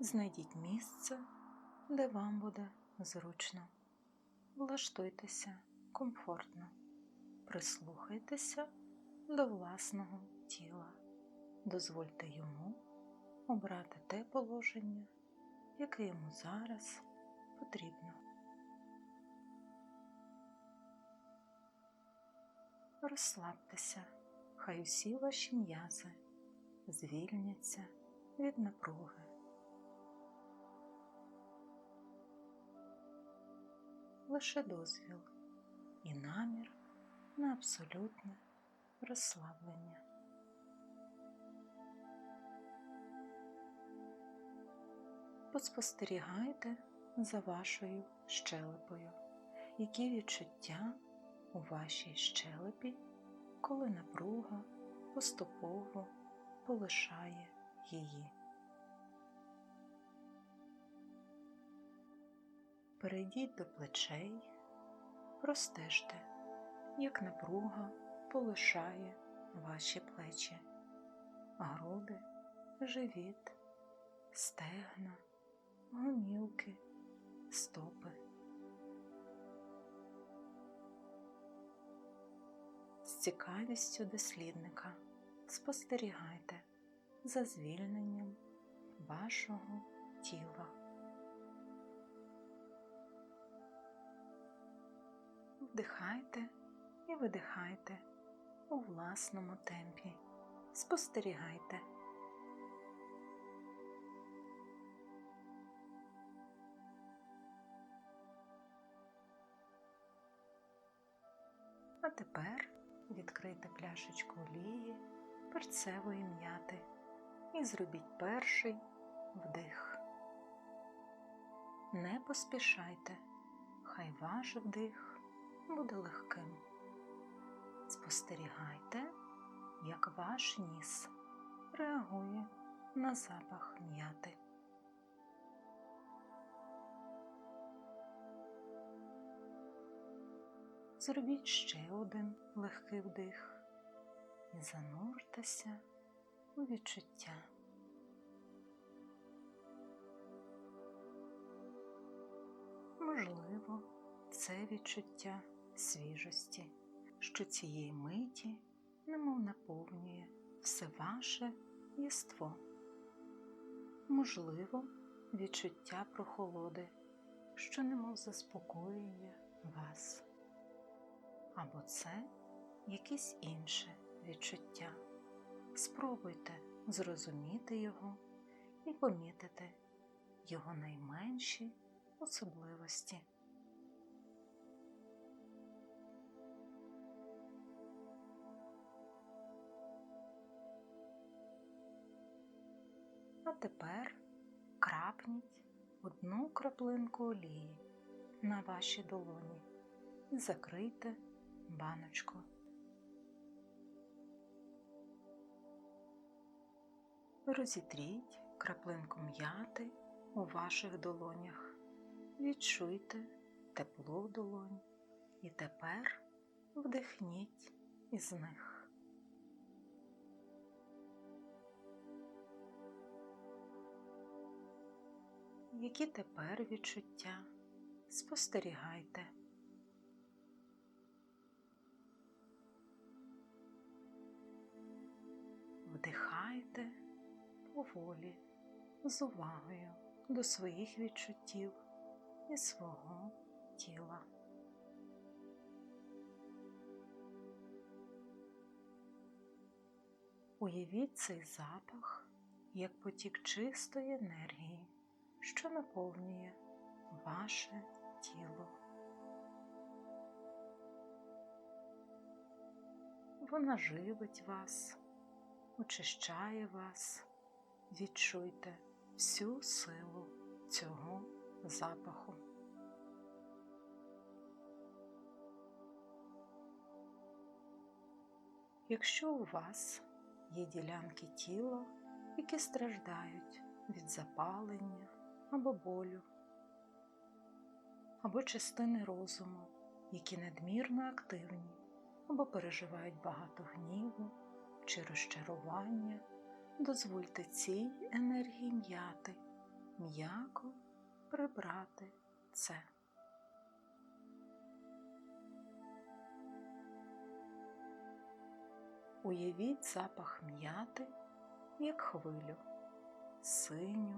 Знайдіть місце, де вам буде зручно. Влаштуйтеся комфортно, прислухайтеся до власного тіла, дозвольте йому обрати те положення, яке йому зараз потрібно. Розслабтеся, хай усі ваші м'язи звільняться від напруги. Лише дозвіл і намір на абсолютне розслаблення. Поспостерігайте за вашою щелепою, які відчуття у вашій щелепі, коли напруга поступово полишає її. Перейдіть до плечей, простежте, як напруга полишає ваші плечі, груди, живіт, стегна, гомілки, стопи. З цікавістю дослідника спостерігайте за звільненням вашого тіла. Вдихайте і видихайте у власному темпі. Спостерігайте. А тепер відкрийте пляшечку олії перцевої м'яти і зробіть перший вдих. Не поспішайте, хай ваш вдих буде легким. Спостерігайте, як ваш ніс реагує на запах м'яти. Зробіть ще один легкий вдих і зануртеся у відчуття. Можливо, це відчуття свіжості, що цієї миті немов наповнює все ваше єство. Можливо, відчуття прохолоди, що немов заспокоює вас. Або це якесь інше відчуття. Спробуйте зрозуміти його і помітити його найменші особливості. А тепер крапніть одну краплинку олії на ваші долоні і закрийте баночку. Розітріть краплинку м'яти у ваших долонях. Відчуйте тепло долонь і тепер вдихніть із них. Які тепер відчуття? Спостерігайте. Вдихайте поволі, з увагою до своїх відчуттів і свого тіла. Уявіть цей запах як потік чистої енергії, що наповнює ваше тіло. Вона живить вас, очищає вас, відчуйте всю силу цього запаху. Якщо у вас є ділянки тіла, які страждають від запалення або болю, або частини розуму, які надмірно активні, або переживають багато гніву чи розчарування, дозвольте цій енергії м'яти м'яко прибрати це. Уявіть запах м'яти як хвилю, синю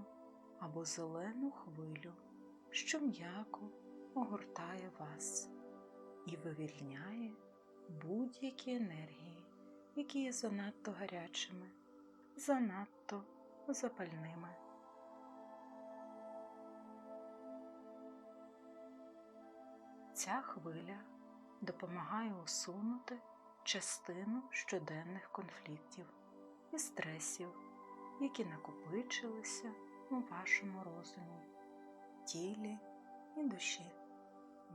або зелену хвилю, що м'яко огортає вас і вивільняє будь-які енергії, які є занадто гарячими, занадто запальними. Ця хвиля допомагає усунути частину щоденних конфліктів і стресів, які накопичилися у вашому розумі, тілі і душі.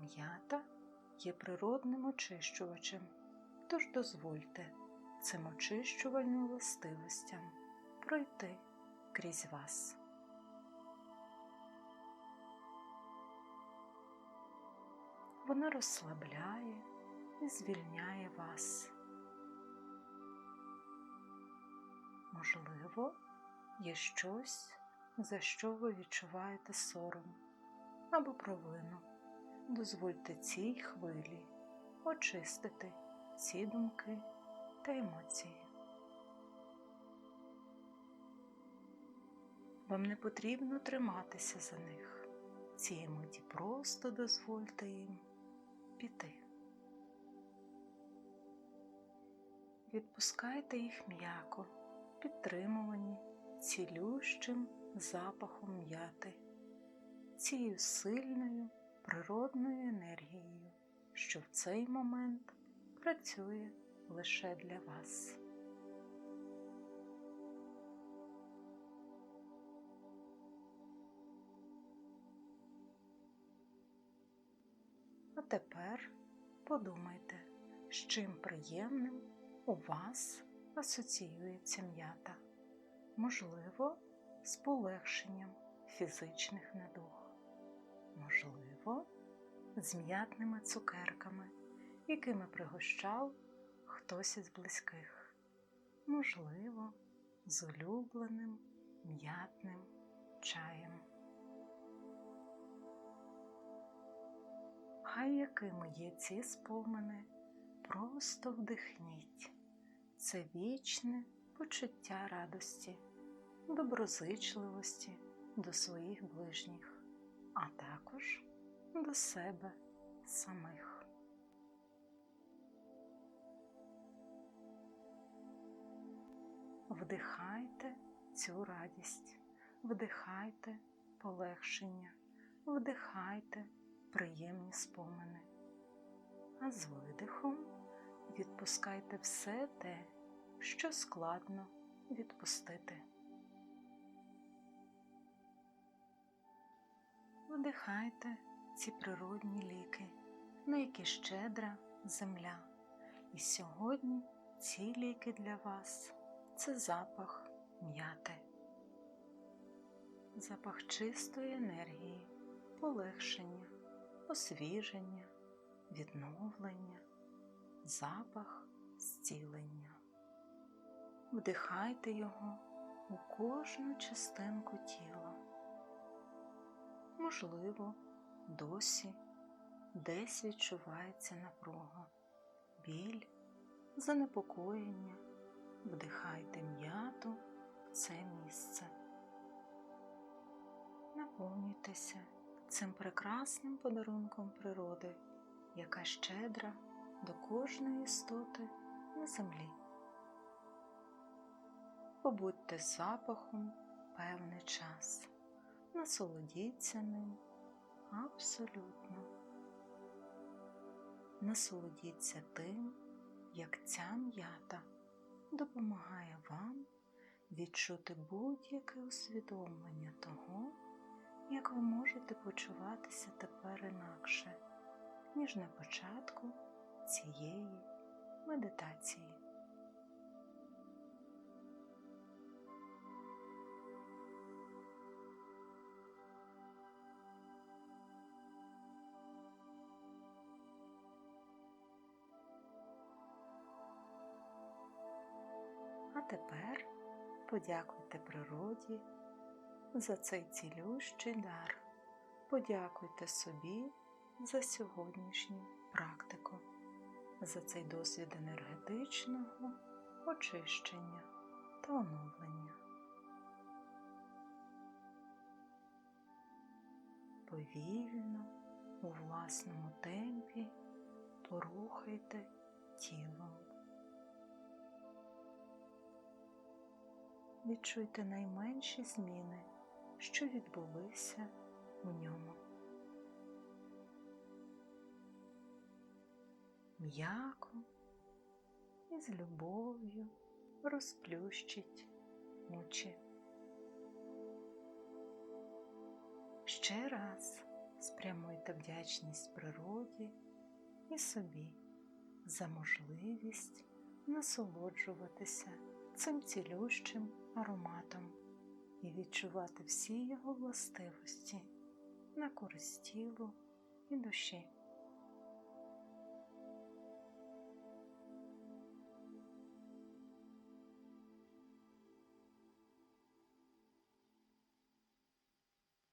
М'ята є природним очищувачем, тож дозвольте цим очищувальним властивостям пройти крізь вас. Вона розслабляє і звільняє вас. Можливо, є щось, за що ви відчуваєте сором або провину. Дозвольте цій хвилі очистити ці думки та емоції. Вам не потрібно триматися за них. Цієї миті просто дозвольте їм піти. Відпускайте їх м'яко, підтримувані цілющим запахом м'яти, цією сильною природною енергією, що в цей момент працює лише для вас. А тепер подумайте, з чим приємним у вас асоціюється м'ята, можливо, з полегшенням фізичних недуг, можливо, з м'ятними цукерками, якими пригощав хтось із близьких, можливо, з улюбленим м'ятним чаєм. Хай якими є ці спомини, просто вдихніть. Це вічне почуття радості, доброзичливості до своїх ближніх, а також до себе самих. Вдихайте цю радість, вдихайте полегшення, вдихайте приємні спомини, а з видихом відпускайте все те, що складно відпустити. Вдихайте ці природні ліки, на які щедра земля. І сьогодні ці ліки для вас це запах м'яти, запах чистої енергії, полегшення, освіження, відновлення, запах зцілення. Вдихайте його у кожну частинку тіла. Можливо, досі десь відчувається напруга, біль, занепокоєння. Вдихайте м'яту в це місце. Наповнюйтеся цим прекрасним подарунком природи, яка щедра до кожної істоти на землі. Побудьте запахом певний час, насолодіться ним абсолютно. Насолодіться тим, як ця м'ята допомагає вам відчути будь-яке усвідомлення того, як ви можете почуватися тепер інакше, ніж на початку цієї медитації. Тепер подякуйте природі за цей цілющий дар. Подякуйте собі за сьогоднішню практику, за цей досвід енергетичного очищення та оновлення. Повільно у власному темпі порухайте тілом. Відчуйте найменші зміни, що відбулися у ньому. М'яко і з любов'ю розплющіть очі. Ще раз спрямуйте вдячність природі і собі за можливість насолоджуватися цим цілющим ароматом і відчувати всі його властивості на користь тілу і душі.